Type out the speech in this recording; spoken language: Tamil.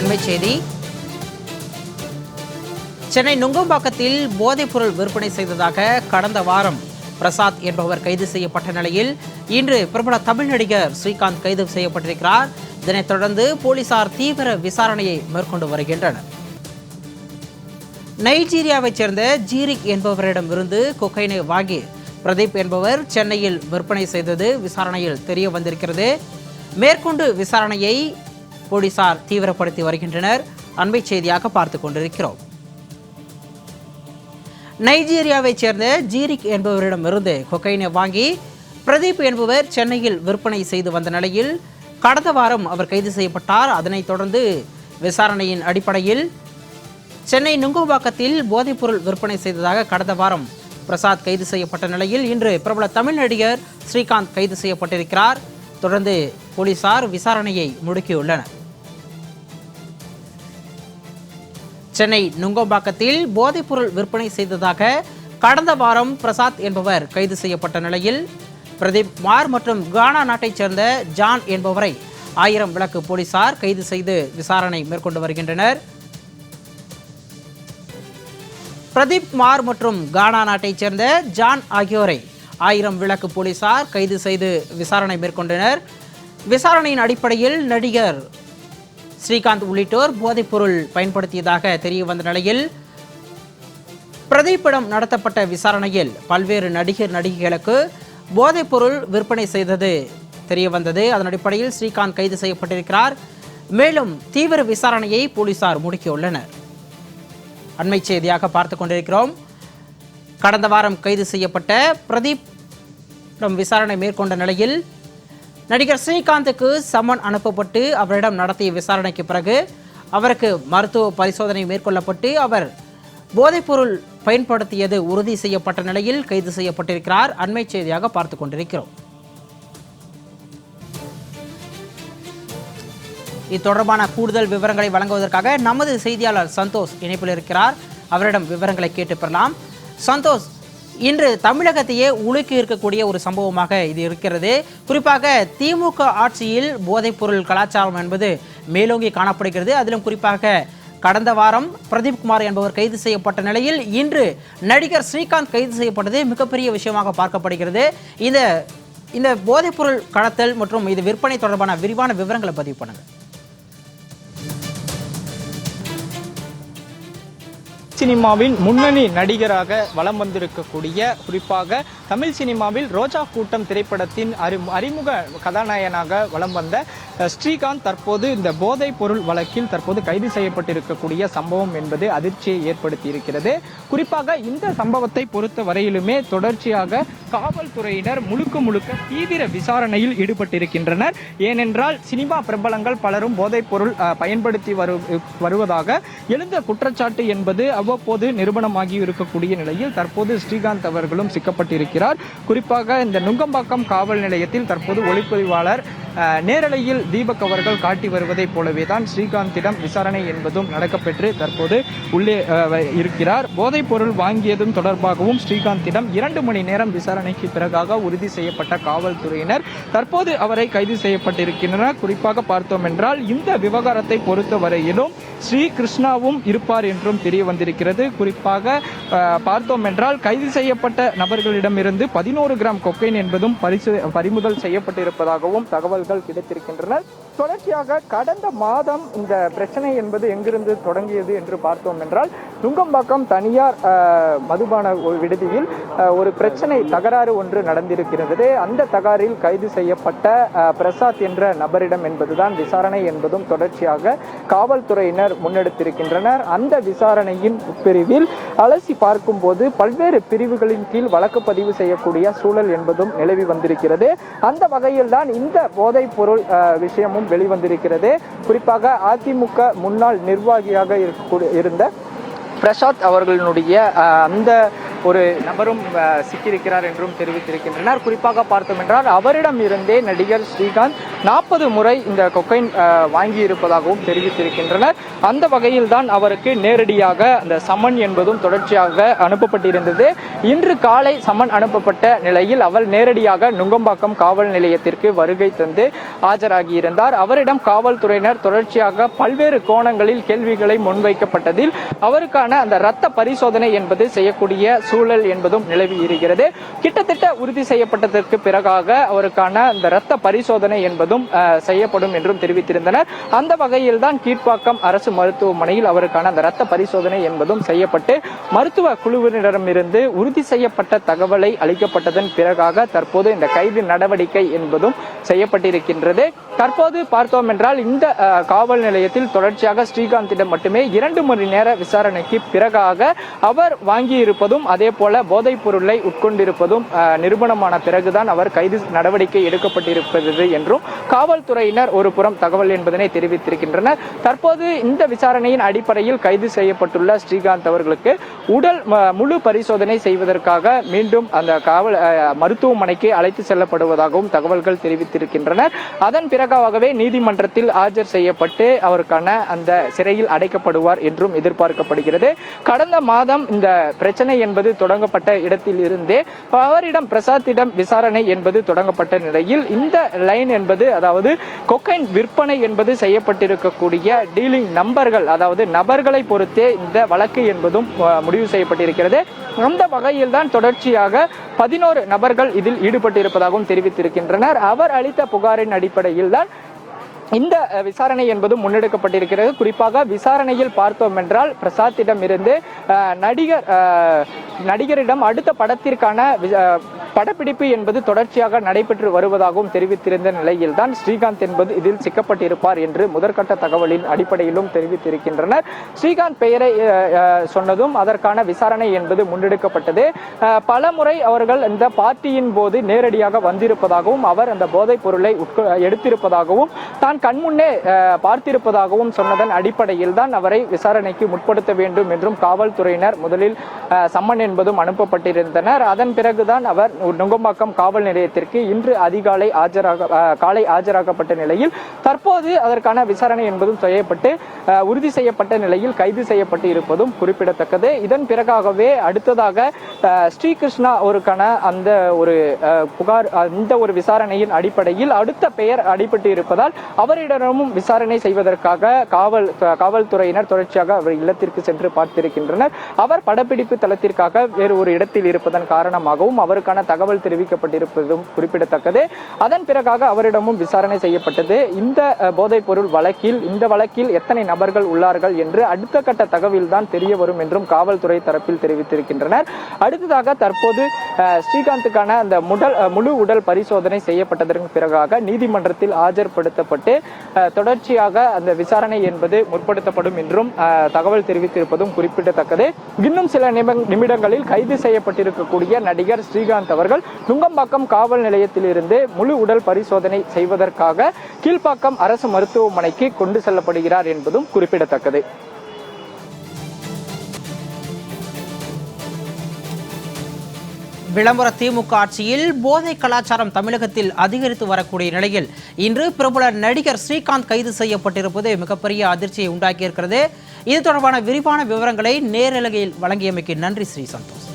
அண்மை செய்தி. சென்னை நுங்கம்பாக்கத்தில் போதைப்பொருள் விற்பனை செய்ததாக கடந்த வாரம் பிரசாத் என்பவர் கைது செய்யப்பட்ட நிலையில் இன்று பிரபல தமிழ் நடிகர் ஸ்ரீகாந்த் கைது செய்யப்பட்டிருக்கிறார். இதனைத் தொடர்ந்து போலீசார் தீவிர விசாரணையை மேற்கொண்டு வருகின்றனர். நைஜீரியாவைச் சேர்ந்த ஜீரிக் என்பவரிடமிருந்து கொக்கைனை வாங்கி பிரதீப் என்பவர் சென்னையில் விற்பனை செய்தது விசாரணையில் தெரிய வந்திருக்கிறது. மேற்கொண்டு விசாரணையை போலீசார் தீவிரப்படுத்தி வருகின்றனர். அண்மை செய்தியாக பார்த்து கொண்டிருக்கிறோம். நைஜீரியாவைச் சேர்ந்த ஜீரிக் என்பவரிடமிருந்து கொக்கைனை வாங்கி பிரதீப் என்பவர் சென்னையில் விற்பனை செய்து வந்த நிலையில் கடந்த வாரம் அவர் கைது செய்யப்பட்டார். அதனைத் தொடர்ந்து விசாரணையின் அடிப்படையில் சென்னை நுங்கம்பாக்கத்தில் போதைப்பொருள் விற்பனை செய்ததாக கடந்த வாரம் பிரசாத் கைது செய்யப்பட்ட நிலையில் இன்று பிரபல தமிழ் நடிகர் ஸ்ரீகாந்த் கைது செய்யப்பட்டிருக்கிறார். தொடர்ந்து போலீசார் விசாரணையை முடுக்கியுள்ளனர். சென்னை நுங்கம்பாக்கத்தில் போதைப்பொருள் விற்பனை செய்ததாக கடந்த வாரம் பிரசாத் என்பவர் கைது செய்யப்பட்ட நிலையில் பிரதீப் மார் மற்றும் கானா நாட்டைச் சேர்ந்த ஜான் என்பவரை ஆயிரம் விளக்கு போலீசார் கைது செய்து விசாரணை மேற்கொண்டு வருகின்றனர். பிரதீப் மார் மற்றும் கானா நாட்டைச் சேர்ந்த ஜான் ஆகியோரை ஆயிரம் விளக்கு போலீசார் கைது செய்து விசாரணை மேற்கொண்டனர். விசாரணையின் அடிப்படையில் நடிகர் ஸ்ரீகாந்த் உள்ளிட்டோர் போதைப்பொருள் பயன்படுத்தியதாக தெரிய வந்த நிலையில் பிரதிப்படம் நடத்தப்பட்ட விசாரணையில் பல்வேறு நடிகர் நடிகைகளுக்கு போதைப்பொருள் விற்பனை செய்தது தெரிய வந்தது. அதன் அடிப்படையில் ஸ்ரீகாந்த் கைது செய்யப்பட்டிருக்கிறார். மேலும் தீவிர விசாரணையை போலீசார் முடுக்கியுள்ளனர். அண்மை செய்தியாக பார்த்து கொண்டிருக்கிறோம். கடந்த வாரம் கைது செய்யப்பட்ட பிரதீப் விசாரணை மேற்கொண்ட நிலையில் நடிகர் ஸ்ரீகாந்துக்கு சம்மன் அனுப்பப்பட்டு அவரிடம் நடத்திய விசாரணைக்கு பிறகு அவருக்கு மருத்துவ பரிசோதனை மேற்கொள்ளப்பட்டு அவர் போதைப்பொருள் பயன்படுத்தியது உறுதி செய்யப்பட்ட நிலையில் கைது செய்யப்பட்டிருக்கிறார். அண்மை செய்தியாக பார்த்து கொண்டிருக்கிறோம். இது தொடர்பான கூடுதல் விவரங்களை வழங்குவதற்காக நமது செய்தியாளர் சந்தோஷ் இணைப்பில் இருக்கிறார். அவரிடம் விவரங்களை கேட்டு பெறலாம். சந்தோஷ் இன்று தமிழகத்தையே உலுக்கி இருக்கக்கூடிய ஒரு சம்பவமாக இது இருக்கிறது. குறிப்பாக திமுக ஆட்சியில் போதைப்பொருள் கலாச்சாரம் என்பது மேலோங்கி காணப்படுகிறது. அதிலும் குறிப்பாக கடந்த வாரம் பிரதீப் குமார் என்பவர் கைது செய்யப்பட்ட நிலையில் இன்று நடிகர் ஸ்ரீகாந்த் கைது செய்யப்பட்டது மிகப்பெரிய விஷயமாக பார்க்கப்படுகிறது. இந்த இந்த போதைப்பொருள் கடத்தல் மற்றும் இது விற்பனை தொடர்பான விரிவான விவரங்களை பதிவு பண்ணுங்கள் சினிமாவின் முன்னணி நடிகராக வலம் வந்திருக்கக்கூடிய குறிப்பாக தமிழ் சினிமாவில் ரோஜா கூட்டம் திரைப்படத்தின் அறி அறிமுக கதாநாயகனாக வலம் வந்த ஸ்ரீகாந்த் தற்போது இந்த போதைப் பொருள் வழக்கில் தற்போது கைது செய்யப்பட்டிருக்கக்கூடிய சம்பவம் என்பது அதிர்ச்சியை ஏற்படுத்தி இருக்கிறது குறிப்பாக இந்த சம்பவத்தை பொறுத்த வரையிலுமே தொடர்ச்சியாக காவல்துறையினர் முழுக்க முழுக்க தீவிர விசாரணையில் ஈடுபட்டிருக்கின்றனர். ஏனென்றால் சினிமா பிரபலங்கள் பலரும் போதைப் பொருள் பயன்படுத்தி வரு வருவதாக எழுந்த குற்றச்சாட்டு என்பது அவ்வப்போது நிறுவனமாகி இருக்கக்கூடிய நிலையில் தற்போது ஸ்ரீகாந்த் அவர்களும் சிக்கப்பட்டிருக்கிறார். குறிப்பாக இந்த நுங்கம்பாக்கம் காவல் நிலையத்தில் தற்போது ஒளிப்பதிவாளர் நேரலையில் தீபக் அவர்கள் காட்டி வருவதைப் போலவே தான் ஸ்ரீகாந்திடம் விசாரணை என்பதும் நடக்கப்பெற்று தற்போது உள்ளே இருக்கிறார். போதைப் பொருள் வாங்கியதும் தொடர்பாகவும் ஸ்ரீகாந்திடம் இரண்டு மணி நேரம் விசாரணைக்கு பிறகாக உறுதி செய்யப்பட்ட காவல்துறையினர் தற்போது அவரை கைது செய்யப்பட்டிருக்கின்றனர். குறிப்பாக பார்த்தோம் என்றால் இந்த விவகாரத்தை பொறுத்தவரையிலும் ஸ்ரீ கிருஷ்ணாவும் இருப்பார் என்றும் தெரிய வந்திருக்கிறது. குறிப்பாக பார்த்தோம் என்றால் கைது செய்யப்பட்ட நபர்களிடமிருந்து பதினோரு கிராம் கொக்கைன் என்பதும் பரிசு பறிமுதல் செய்யப்பட்டிருப்பதாகவும் தகவல்கள் கிடைத்திருக்கின்றன. தொடர்ச்சியாக கடந்த மாதம் இந்த பிரச்சனை என்பது எங்கிருந்து தொடங்கியது என்று பார்த்தோம் என்றால் நுங்கம்பாக்கம் தனியார் மதுபான விடுதியில் ஒரு பிரச்சனை தகராறு ஒன்று நடந்திருக்கிறது. அந்த தகராறில் கைது செய்யப்பட்ட பிரசாத் என்ற நபரிடம் என்பதுதான் விசாரணை என்பதும் தொடர்ச்சியாக காவல்துறையினர் முன்னெடுத்திருக்கின்றனர். அந்த விசாரணையின் பிரிவில் அலசி பார்க்கும்போது பல்வேறு பிரிவுகளின் கீழ் வழக்கு பதிவு செய்யக்கூடிய சூழல் என்பதும் நிலவி வந்திருக்கிறது. அந்த வகையில் தான் இந்த போதைப் பொருள் விஷயமும் வெளிவந்திருக்கிறது. குறிப்பாக அதிமுக முன்னாள் நிர்வாகியாக இருக்க இருந்த பிரசாத் அவர்களுடைய அந்த ஒரு நபரும் சிக்கியிருக்கிறார் என்றும் தெரிவித்திருக்கின்றனர். குறிப்பாக பார்த்தோம் என்றால் அவரிடம் இருந்தே நடிகர் ஸ்ரீகாந்த் நாற்பது முறை இந்த கொக்கைன் வாங்கியிருப்பதாகவும் தெரிவித்திருக்கின்றனர். அந்த வகையில் தான் அவருக்கு நேரடியாக அந்த சமன் என்பதும் தொடர்ச்சியாக அனுப்பப்பட்டிருந்தது. இன்று காலை சமன் அனுப்பப்பட்ட நிலையில் அவர் நேரடியாக நுங்கம்பாக்கம் காவல் நிலையத்திற்கு வருகை தந்து ஆஜராகியிருந்தார். அவரிடம் காவல்துறையினர் தொடர்ச்சியாக பல்வேறு கோணங்களில் கேள்விகளை முன்வைக்கப்பட்டதில் அவருக்கான அந்த இரத்த பரிசோதனை என்பது செய்யக்கூடிய சூழல் என்பதும் நிலவி இருக்கிறது. கிட்டத்தட்ட உறுதி செய்யப்பட்டதற்கு பிறகாக அவருக்கான அந்த இரத்த பரிசோதனை என்பதும் செய்யப்படும் என்றும் தெரிவித்திருந்தனர். அந்த வகையில் தான் கீழ்ப்பாக்கம் அரசு மருத்துவமனையில் அவருக்கான அந்த இரத்த பரிசோதனை என்பதும் செய்யப்பட்டு மருத்துவ குழுவினரிடமிருந்து உறுதி செய்யப்பட்ட தகவலை அளிக்கப்பட்டதன் பிறகாக தற்போது இந்த கைது நடவடிக்கை என்பதும் செய்யப்பட்டிருக்கின்றது. தற்போது பார்த்தோம் என்றால் இந்த காவல் நிலையத்தில் தொடர்ச்சியாக ஸ்ரீகாந்திடம் மட்டுமே இரண்டு மணி நேர விசாரணைக்கு பிறகாக அவர் வாங்கியிருப்பதும் அதே அதே போல போதைப் பொருளை உட்கொண்டிருப்பதும் அஹ், நிரூபணமான பிறகுதான் அவர் கைது நடவடிக்கை எடுக்கப்பட்டிருப்பது என்றும் காவல்துறையினர் ஒரு புறம் தகவல் என்பதனை தெரிவித்திருக்கின்றனர். தற்போது இந்த விசாரணையின் அடிப்படையில் கைது செய்யப்பட்டுள்ள ஸ்ரீகாந்த் அவர்களுக்கு உடல் முழு பரிசோதனை செய்வதற்காக மீண்டும் அந்த காவல் மருத்துவமனைக்கு அழைத்து செல்லப்படுவதாகவும் தகவல்கள் தெரிவித்திருக்கின்றனர். அதன் பிறகாகவே நீதிமன்றத்தில் ஆஜர் செய்யப்பட்டு அவருக்கான அந்த சிறையில் அடைக்கப்படுவார் என்றும் எதிர்பார்க்கப்படுகிறது. கடந்த மாதம் இந்த பிரச்சனை என்பது என்பது தொடங்கப்பட்ட இடத்தில் இருந்தே அவரிடம் பிரசாத்திடம் விசாரணை என்பது தொடங்கப்பட்ட நிலையில் இந்த லைன் என்பது அதாவது கொக்கைன் விற்பனை என்பது செய்யப்பட்டிருக்கக்கூடிய டீலிங் நம்பர்கள் அதாவது நபர்களை பொறுத்தே இந்த வழக்கு என்பதும் முடிவு செய்யப்பட்டிருக்கிறது. அந்த வகையில் தான் தொடர்ச்சியாக பதினோரு நபர்கள் இதில் ஈடுபட்டிருப்பதாகவும் தெரிவித்திருக்கின்றனர். அவர் அளித்த புகாரின் அடிப்படையில் தான் இந்த விசாரணை என்பது முன்னெடுக்கப்பட்டிருக்கிறது. குறிப்பாக விசாரணையில் பார்த்தோம் என்றால் பிரசாத்திடம் இருந்து நடிகர் நடிகரிடம் அடுத்த படத்திற்கான படப்பிடிப்பு என்பது தொடர்ச்சியாக நடைபெற்று வருவதாகவும் தெரிவித்திருந்த நிலையில் தான் ஸ்ரீகாந்த் என்பது இதில் சிக்கப்பட்டிருப்பார் என்று முதற்கட்ட தகவலின் அடிப்படையிலும் தெரிவித்திருக்கின்றனர். ஸ்ரீகாந்த் பெயரை சொன்னதும் அதற்கான விசாரணை என்பது முன்னெடுக்கப்பட்டது. பல முறை அவர்கள் இந்த பார்ட்டியின் போது நேரடியாக வந்திருப்பதாகவும் அவர் அந்த போதைப் பொருளை எடுத்திருப்பதாகவும் தான் கண்முன்னே பார்த்திருப்பதாகவும் சொன்னதன் அடிப்படையில் தான் அவரை விசாரணைக்கு முற்படுத்த வேண்டும் என்றும் காவல்துறையினர் முதலில் சம்மன் என்பதும் அனுப்பப்பட்டிருந்தனர். அதன் பிறகுதான் அவர் நுங்கம்பாக்கம் காவல் நிலையத்திற்கு இன்று அதிகாலை ஆஜராக காலை ஆஜராக்கப்பட்ட நிலையில் தற்போது அதற்கான விசாரணை என்பதும் செய்யப்பட்டு உறுதி செய்யப்பட்ட நிலையில் கைது செய்யப்பட்டு இருப்பதும் குறிப்பிடத்தக்கது. இதன் பிறகாகவே அடுத்ததாக ஸ்ரீகிருஷ்ணா அவருக்கான அந்த ஒரு புகார் அந்த ஒரு விசாரணையின் அடிப்படையில் அடுத்த பெயர் அடிபட்டு இருப்பதால் அவரிடமும் விசாரணை செய்வதற்காக காவல் காவல்துறையினர் தொடர்ச்சியாக அவர் இல்லத்திற்கு சென்று பார்த்திருக்கின்றனர். அவர் படப்பிடிப்பு தளத்திற்காக வேறு ஒரு இடத்தில் இருப்பதன் காரணமாகவும் அவருக்கான தகவல் தெரிவிக்கப்பட்டிருப்பதும் குறிப்பிடத்தக்கது. அதன் பிறகாக அவரிடமும் விசாரணை செய்யப்பட்டது. இந்த போதைப் பொருள் வழக்கில் இந்த வழக்கில் எத்தனை நபர்கள் உள்ளார்கள் என்று அடுத்த கட்ட தகவல் தான் தெரிய வரும் என்றும் காவல்துறை தரப்பில் தெரிவித்திருக்கின்றனர். அடுத்ததாக தற்போது ஸ்ரீகாந்துக்கான அந்த முதல் முழு உடல் பரிசோதனை செய்யப்பட்டதற்கு பிறகாக நீதிமன்றத்தில் ஆஜர்படுத்தப்பட்டு தொடர்ச்சியாக அந்த விசாரணை என்பது முற்படுத்தப்படும் என்றும் தகவல் தெரிவித்திருப்பதும் குறிப்பிடத்தக்கது. இன்னும் சில நிமிடங்களில் கைது செய்யப்பட்டிருக்கக்கூடிய நடிகர் ஸ்ரீகாந்த் அவர்கள் நுங்கம்பாக்கம் காவல் நிலையத்தில் இருந்து முழு உடல் பரிசோதனை செய்வதற்காக கீழ்ப்பாக்கம் அரசு மருத்துவமனைக்கு கொண்டு செல்லப்படுகிறார் என்பதும் குறிப்பிடத்தக்கது. விளம்பர திமுக ஆட்சியில் போதை கலாச்சாரம் தமிழகத்தில் அதிகரித்து வரக்கூடிய நிலையில் இன்று பிரபல நடிகர் ஸ்ரீகாந்த் கைது செய்யப்பட்டிருப்பது மிகப்பெரிய அதிர்ச்சியை உண்டாக்கியிருக்கிறது. இது தொடர்பான விரிவான விவரங்களை நேரலையில் வழங்கியமைக்கு நன்றி ஸ்ரீ சந்தோஷ்.